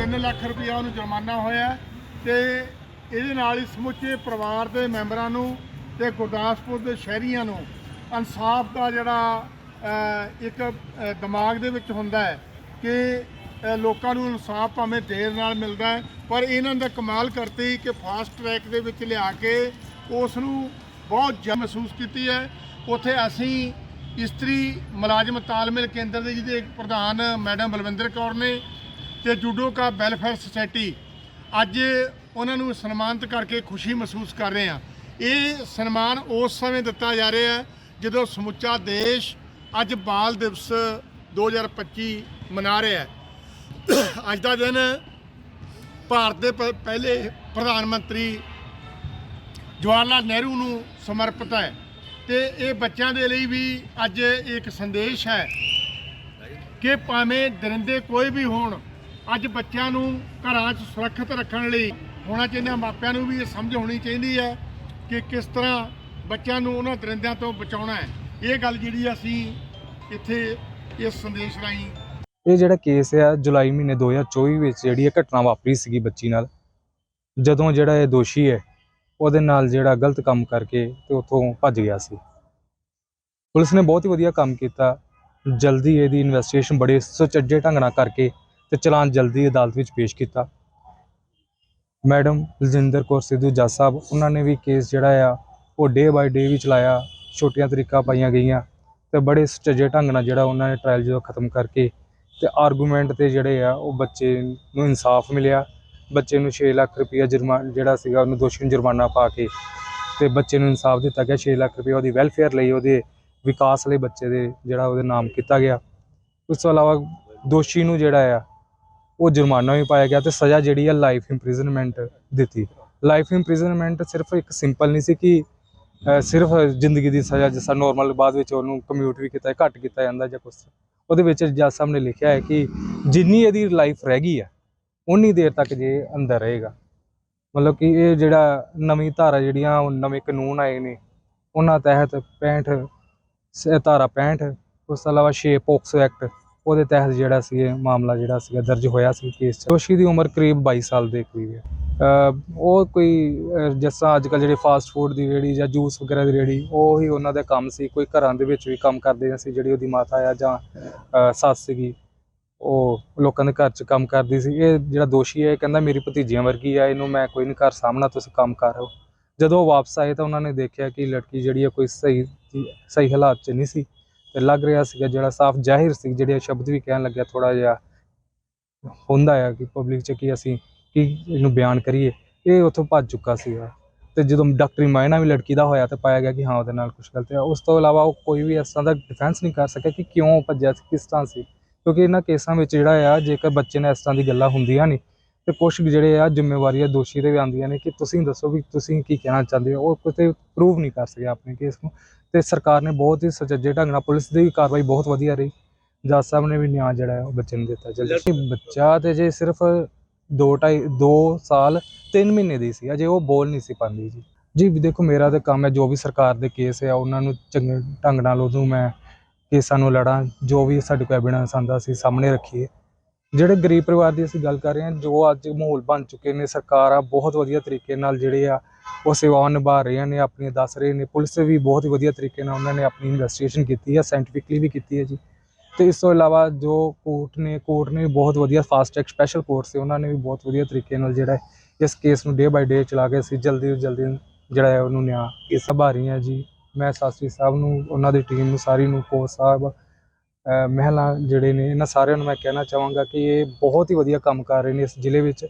3 ਲੱਖ ਰੁਪਇਆ ਉਹਨੂੰ ਜੁਰਮਾਨਾ ਹੋਇਆ ਹੈ ਤੇ ਇਹਦੇ ਨਾਲ ਹੀ ਸਮੁੱਚੇ ਪਰਿਵਾਰ ਦੇ ਮੈਂਬਰਾਂ ਨੂੰ ਤੇ ਗੁਰਦਾਸਪੁਰ ਦੇ ਸ਼ਹਿਰੀਆਂ ਨੂੰ ਇਨਸਾਫ ਦਾ ਜਿਹੜਾ ਇੱਕ ਦਿਮਾਗ ਦੇ ਵਿੱਚ ਹੁੰਦਾ ਹੈ ਕਿ ਲੋਕਾਂ ਨੂੰ ਇਨਸਾਫ ਭਾਵੇਂ ਦੇਰ ਨਾਲ ਮਿਲਦਾ ਹੈ, ਪਰ ਇਹਨਾਂ ਦਾ ਕਮਾਲ ਕਰਤੀ ਕਿ ਫਾਸਟ ਟਰੈਕ ਦੇ ਵਿੱਚ ਲਿਆ ਕੇ ਉਸ ਨੂੰ ਬਹੁਤ ਜ਼ਿਆਦਾ ਮਹਿਸੂਸ ਕੀਤੀ ਹੈ। ਉੱਥੇ ਅਸੀਂ ਇਸਤਰੀ ਮੁਲਾਜ਼ਮ ਤਾਲਮੇਲ ਕੇਂਦਰ ਦੇ ਜਿਹਦੇ ਪ੍ਰਧਾਨ ਮੈਡਮ ਬਲਵਿੰਦਰ ਕੌਰ ਨੇ ਤੇ ਜੂਡੋਕਾ ਵੈਲਫੇਅਰ ਸੁਸਾਇਟੀ ਅੱਜ ਉਹਨਾਂ ਨੂੰ ਸਨਮਾਨਿਤ ਕਰਕੇ ਖੁਸ਼ੀ ਮਹਿਸੂਸ ਕਰ ਰਹੇ ਹਾਂ। ਇਹ ਸਨਮਾਨ ਉਸ ਸਮੇਂ ਦਿੱਤਾ ਜਾ ਰਿਹਾ ਹੈ ਜਦੋਂ ਸਮੁੱਚਾ ਦੇਸ਼ ਅੱਜ ਬਾਲ ਦਿਵਸ 2025 ਮਨਾ ਰਿਹਾ ਹੈ। ਅੱਜ ਦਾ ਦਿਨ ਭਾਰਤ ਦੇ ਪਹਿਲੇ ਪ੍ਰਧਾਨ ਮੰਤਰੀ ਜਵਾਹਰ ਲਾਲ ਨਹਿਰੂ ਨੂੰ ਸਮਰਪਿਤ ਹੈ ਤੇ ਇਹ ਬੱਚਿਆਂ ਦੇ ਲਈ ਵੀ ਅੱਜ ਇੱਕ ਸੰਦੇਸ਼ ਹੈ ਕਿ ਭਾਵੇਂ ਦਰਿੰਦੇ ਕੋਈ ਵੀ ਹੋਣ ਅੱਜ ਬੱਚਿਆਂ ਨੂੰ ਘਰਾਂ 'ਚ ਸੁਰੱਖਿਅਤ ਰੱਖਣ ਲਈ ਹੋਣਾ ਚਾਹੀਦਾ, ਮਾਪਿਆਂ ਨੂੰ ਵੀ ਇਹ ਸਮਝ ਹੋਣੀ ਚਾਹੀਦੀ ਹੈ ਕਿ ਕਿਸ ਤਰ੍ਹਾਂ ਬੱਚਿਆਂ ਨੂੰ ਉਹਨਾਂ ਦਰਿੰਦਿਆਂ ਤੋਂ ਬਚਾਉਣਾ ਹੈ। ਇਹ ਗੱਲ ਜਿਹੜੀ ਅਸੀਂ ਇੱਥੇ ਇਸ ਸੰਦੇਸ਼ ਰਾਹੀਂ ਇਹ ਜਿਹੜਾ ਕੇਸ ਆ, ਜੁਲਾਈ ਮਹੀਨੇ 2024 ਵਿੱਚ ਜਿਹੜੀ ਇਹ ਘਟਨਾ ਵਾਪਰੀ ਸੀਗੀ ਬੱਚੀ ਨਾਲ, ਜਦੋਂ ਜਿਹੜਾ ਇਹ ਦੋਸ਼ੀ ਹੈ, ਉਹਦੇ ਨਾਲ ਜਿਹੜਾ ਗਲਤ ਕੰਮ ਕਰਕੇ ਤੇ ਉੱਥੋਂ ਭੱਜ ਗਿਆ ਸੀ। ਪੁਲਿਸ ਨੇ ਬਹੁਤ ਹੀ ਵਧੀਆ ਕੰਮ ਕੀਤਾ। ਜਲਦੀ ਇਹਦੀ ਇਨਵੈਸਟੀਗੇਸ਼ਨ ਬੜੇ ਸੁਚੱਜੇ ਢੰਗ ਨਾਲ ਕਰਕੇ ਤੇ ਚਲਾਨ ਜਲਦੀ ਅਦਾਲਤ ਵਿੱਚ ਪੇਸ਼ ਕੀਤਾ। ਮੈਡਮ ਲਜਿੰਦਰ ਕੌਰ ਸਿੱਧੂ ਜੱਜ ਸਾਹਿਬ, ਉਹਨਾਂ ਨੇ ਵੀ ਕੇਸ ਜਿਹੜਾ ਆ, ਉਹ ਡੇ ਬਾਈ ਡੇ ਵੀ ਚਲਾਇਆ, ਛੋਟੀਆਂ ਤਰੀਕਾਂ ਪਾਈਆਂ ਗਈਆਂ ਤੇ ਬੜੇ ਸੁਚੱਜੇ ਢੰਗ ਨਾਲ ਜਿਹੜਾ ਉਹਨਾਂ ਨੇ ਟ੍ਰਾਇਲ ਜਦੋਂ ਖਤਮ ਕਰਕੇ ਤੇ ਆਰਗੂਮੈਂਟ ਤੇ ਜਿਹੜੇ ਆ, ਉਹ ਬੱਚੇ ਨੂੰ ਇਨਸਾਫ ਮਿਲਿਆ। ਬੱਚੇ ਨੂੰ 6 ਲੱਖ ਰੁਪਇਆ ਜੁਰਮਾਨਾ ਜਿਹੜਾ ਸੀਗਾ ਉਹਨੂੰ ਦੋਸ਼ੀ ਨੂੰ ਜੁਰਮਾਨਾ ਪਾ ਕੇ ਤੇ ਬੱਚੇ ਨੂੰ ਇਨਸਾਫ ਦਿੱਤਾ ਗਿਆ। 6 ਲੱਖ ਰੁਪਇਆ ਉਹਦੀ ਵੈਲਫੇਅਰ ਲਈ, ਉਹਦੇ ਵਿਕਾਸ ਲਈ ਬੱਚੇ ਦੇ ਜਿਹੜਾ ਉਹਦੇ ਨਾਮ ਕੀਤਾ ਗਿਆ। ਉਸ ਤੋਂ ਇਲਾਵਾ ਦੋਸ਼ੀ ਨੂੰ ਜਿਹੜਾ ਆ ਉਹ ਜੁਰਮਾਨਾ ਵੀ ਪਾਇਆ ਗਿਆ ਤੇ ਸਜ਼ਾ ਜਿਹੜੀ ਆ ਲਾਈਫ ਇੰਪ੍ਰਿਜ਼ਨਮੈਂਟ ਦਿੱਤੀ। ਲਾਈਫ ਇੰਪ੍ਰਿਜ਼ਨਮੈਂਟ ਸਿਰਫ ਇੱਕ ਸਿੰਪਲ ਨਹੀਂ ਸੀ ਕਿ ਸਿਰਫ ਜ਼ਿੰਦਗੀ ਦੀ ਸਜ਼ਾ ਜਿਸ ਤਰ੍ਹਾਂ ਨਾਰਮਲ ਬਾਅਦ ਵਿੱਚ ਉਹਨੂੰ ਕਮਿਊਟ ਵੀ ਕੀਤਾ, ਘੱਟ ਕੀਤਾ ਜਾਂਦਾ ਜਾਂ ਕੁਛ। ਉਹਦੇ ਵਿੱਚ ਜੱਜ ਸਾਹਿਬ ਨੇ ਲਿਖਿਆ ਹੈ ਕਿ ਜਿੰਨੀ ਇਹਦੀ ਲਾਈਫ ਰਹਿ ਗਈ ਹੈ ਉਨੀ ਦੇਰ ਤੱਕ ਜੇ ਅੰਦਰ ਰਹੇਗਾ। ਮਤਲਬ ਕਿ ਇਹ ਜਿਹੜਾ ਨਵੀਂ ਧਾਰਾ ਜਿਹੜੀਆਂ ਉਹ ਨਵੇਂ ਕਾਨੂੰਨ ਆਏ ਨੇ, ਉਹਨਾਂ ਤਹਿਤ 65 ਧਾਰਾ 65 ਉਸ ਤੋਂ ਇਲਾਵਾ 6 ਪੋਕਸੋ ਐਕਟ ਉਹਦੇ ਤਹਿਤ ਜਿਹੜਾ ਸੀ ਇਹ ਮਾਮਲਾ ਜਿਹੜਾ ਸੀਗਾ, ਦਰਜ ਹੋਇਆ ਸੀ ਕੇਸ 'ਚ। ਦੋਸ਼ੀ ਦੀ ਉਮਰ ਕਰੀਬ 22 ਸਾਲ ਦੇ ਕਰੀਬ ਹੈ। ਉਹ ਕੋਈ, ਅਹ ਜਿਸ ਤਰ੍ਹਾਂ ਅੱਜ ਕੱਲ੍ਹ ਜਿਹੜੇ ਫਾਸਟ ਫੂਡ ਦੀ ਰੇਹੜੀ ਜਾਂ ਜੂਸ ਵਗੈਰਾ ਦੀ ਰੇੜੀ, ਉਹ ਹੀ ਉਹਨਾਂ ਦਾ ਕੰਮ ਸੀ। ਕੋਈ ਘਰਾਂ ਦੇ ਵਿੱਚ ਵੀ ਕੰਮ ਕਰਦੇ ਸੀ, ਜਿਹੜੀ ਉਹਦੀ ਮਾਤਾ ਆ ਜਾਂ ਸੱਸ ਸੀਗੀ, ਉਹ ਲੋਕਾਂ ਦੇ ਘਰ 'ਚ ਕੰਮ ਕਰਦੀ ਸੀ। ਇਹ ਜਿਹੜਾ ਦੋਸ਼ੀ ਹੈ, ਇਹ ਕਹਿੰਦਾ ਮੇਰੀ ਭਤੀਜੀਆਂ ਵਰਗੀ ਆ, ਇਹਨੂੰ ਮੈਂ ਕੋਈ ਨਹੀਂ ਘਰ ਸਾਹਮਣਾ ਤੁਸੀਂ ਕੰਮ ਕਰ ਰਹੇ ਹੋ ਜਦੋਂ ਉਹ ਵਾਪਸ ਆਏ ਤਾਂ ਉਹਨਾਂ ਨੇ ਦੇਖਿਆ ਕਿ ਲੜਕੀ ਜਿਹੜੀ ਹੈ ਕੋਈ ਸਹੀ ਸਹੀ ਹਾਲਾਤ 'ਚ ਨਹੀਂ ਸੀ। ਤੇ ਲੱਗ ਰਿਹਾ ਸੀਗਾ ਜਿਹੜਾ ਸਾਫ਼ ਜ਼ਾਹਿਰ ਸੀ, ਜਿਹੜੇ ਸ਼ਬਦ ਵੀ ਕਹਿਣ ਲੱਗਿਆ ਥੋੜਾ ਜਿਹਾ ਹੁੰਦਾ ਆ ਕਿ ਪਬਲਿਕ 'ਚ ਕਿ ਅਸੀਂ ਕੀ ਇਹਨੂੰ ਬਿਆਨ ਕਰੀਏ, ਇਹ ਉੱਥੋਂ ਭੱਜ ਚੁੱਕਾ ਸੀਗਾ। ਤੇ ਜਦੋਂ ਡਾਕਟਰੀ ਮਾਇਨਾ ਵੀ ਲੜਕੀ ਦਾ ਹੋਇਆ ਤੇ ਪਾਇਆ ਗਿਆ ਕਿ ਹਾਂ ਉਹਦੇ ਨਾਲ ਕੁਝ ਗਲਤ ਹੈ ਉਸ ਤੋਂ ਇਲਾਵਾ ਉਹ ਕੋਈ ਵੀ ਇਸ ਤਰ੍ਹਾਂ ਦਾ ਡਿਫੈਂਸ ਨਹੀਂ ਕਰ ਸਕਿਆ ਕਿ ਕਿਉਂ ਭੱਜਿਆ ਸੀ, ਕਿਸ ਤਰ੍ਹਾਂ ਸੀ। ਕਿਉਂਕਿ ਇਹਨਾਂ ਕੇਸਾਂ ਵਿੱਚ ਜਿਹੜਾ ਆ, ਜੇਕਰ ਬੱਚੇ ਨਾਲ ਇਸ ਤਰ੍ਹਾਂ ਦੀ ਗੱਲਾਂ ਹੁੰਦੀਆਂ ਨੇ ਤੇ ਕੁਝ ਜਿਹੜੇ ਆ ਜ਼ਿੰਮੇਵਾਰੀਆਂ ਦੋਸ਼ੀ ਦੇ ਵੀ ਆਉਂਦੀਆਂ ਨੇ ਕਿ ਤੁਸੀਂ ਦੱਸੋ ਵੀ ਤੁਸੀਂ ਕੀ ਕਹਿਣਾ ਚਾਹੁੰਦੇ ਹੋ, ਉਹ ਕਿਤੇ ਪ੍ਰੂਵ ਨਹੀਂ ਕਰ ਸਕਿਆ ਆਪਣੇ ਕੇਸ ਨੂੰ। ਤੇ ਸਰਕਾਰ ਨੇ ਬਹੁਤ ਹੀ ਸੁਚੱਜੇ ਢੰਗ ਨਾਲ ਪੁਲਿਸ ਦੀ ਕਾਰਵਾਈ ਬਹੁਤ ਵਧੀਆ ਰਹੀ। ਜੱਜ ਸਾਹਿਬ ਨੇ ਵੀ ਨਿਆਂ ਜਿਹੜਾ ਹੈ ਉਹ ਬੱਚੇ ਨੂੰ ਦਿੱਤਾ। ਜਲਦੀ ਬੱਚਾ ਤੇ ਜੇ ਸਿਰਫ 2 2.5 2 ਸਾਲ 3 ਮਹੀਨੇ ਦੀ ਸੀ। ਅਜੇ ਉਹ ਬੋਲ ਨਹੀਂ ਸੀ ਪਾਉਂਦੀ ਜੀ। ਜੀ ਵੀ ਦੇਖੋ, ਮੇਰਾ ਤਾਂ ਕੰਮ ਹੈ, ਜੋ ਵੀ ਸਰਕਾਰ ਦੇ ਕੇਸ ਆ, ਉਹਨਾਂ ਨੂੰ ਚੰਗੇ ਢੰਗ ਨਾਲ ਉਹਨੂੰ ਮੈਂ ਕੇਸਾਂ ਨੂੰ ਲੜਾਂ, ਜੋ ਵੀ ਸਾਡੇ ਕੋਲ ਐਵੀਡੈਂਸ ਆਂਦਾ ਸੀ, ਸਾਹਮਣੇ ਰੱਖੀਏ। ਜਿਹੜੇ ਗਰੀਬ ਪਰਿਵਾਰ ਦੀ ਅਸੀਂ ਗੱਲ ਕਰ ਰਹੇ ਹਾਂ, ਜੋ ਅੱਜ ਮਾਹੌਲ ਬਣ ਚੁੱਕੇ ਨੇ, ਸਰਕਾਰਾਂ ਬਹੁਤ ਵਧੀਆ ਤਰੀਕੇ ਨਾਲ ਜਿਹੜੇ ਆ ਉਹ ਸੇਵਾਵਾਂ ਨਿਭਾ ਰਹੀਆਂ ਨੇ, ਆਪਣੀਆਂ ਦੱਸ ਰਹੇ ਨੇ। ਪੁਲਿਸ ਵੀ ਬਹੁਤ ਹੀ ਵਧੀਆ ਤਰੀਕੇ ਨਾਲ ਉਹਨਾਂ ਨੇ ਆਪਣੀ ਇਨਵੈਸਟੀਗੇਸ਼ਨ ਕੀਤੀ ਹੈ ਸਾਇੰਟੀਫਿਕਲੀ ਵੀ ਕੀਤੀ ਹੈ ਜੀ। ਤੇ ਇਸ ਤੋਂ ਇਲਾਵਾ ਜੋ ਕੋਰਟ ਨੇ ਕੋਰਟ ਨੇ ਬਹੁਤ ਵਧੀਆ ਫਾਸਟ ਟਰੈਕ ਸਪੈਸ਼ਲ ਕੋਰਟ ਸੀ ਉਹਨਾਂ ਨੇ ਵੀ ਬਹੁਤ ਵਧੀਆ ਤਰੀਕੇ ਨਾਲ ਜਿਹੜਾ ਇਸ ਕੇਸ ਨੂੰ ਡੇ ਬਾਈ ਡੇ ਚਲਾ ਕੇ ਅਸੀਂ ਜਲਦੀ ਤੋਂ ਜਲਦੀ ਜਿਹੜਾ ਹੈ ਉਹਨੂੰ ਨਿਆਂ ਇਸ ਸੰਭਾਰੀ ਹਾਂ ਜੀ। ਮੈਂ ਸਾਸਰੀ ਸਾਹਿਬ ਨੂੰ, ਉਹਨਾਂ ਦੀ ਟੀਮ ਨੂੰ, ਸਾਰੀ ਨੂੰ, ਕੋਚ ਸਾਹਿਬ ਮਹਿਲਾ ਜਿਹੜੇ ਨੇ, ਇਹਨਾਂ ਸਾਰਿਆਂ ਨੂੰ ਮੈਂ ਕਹਿਣਾ ਚਾਹਾਂਗਾ ਕਿ ਇਹ ਬਹੁਤ ਹੀ ਵਧੀਆ ਕੰਮ ਕਰ ਰਹੇ ਨੇ ਇਸ ਜ਼ਿਲ੍ਹੇ ਵਿੱਚ।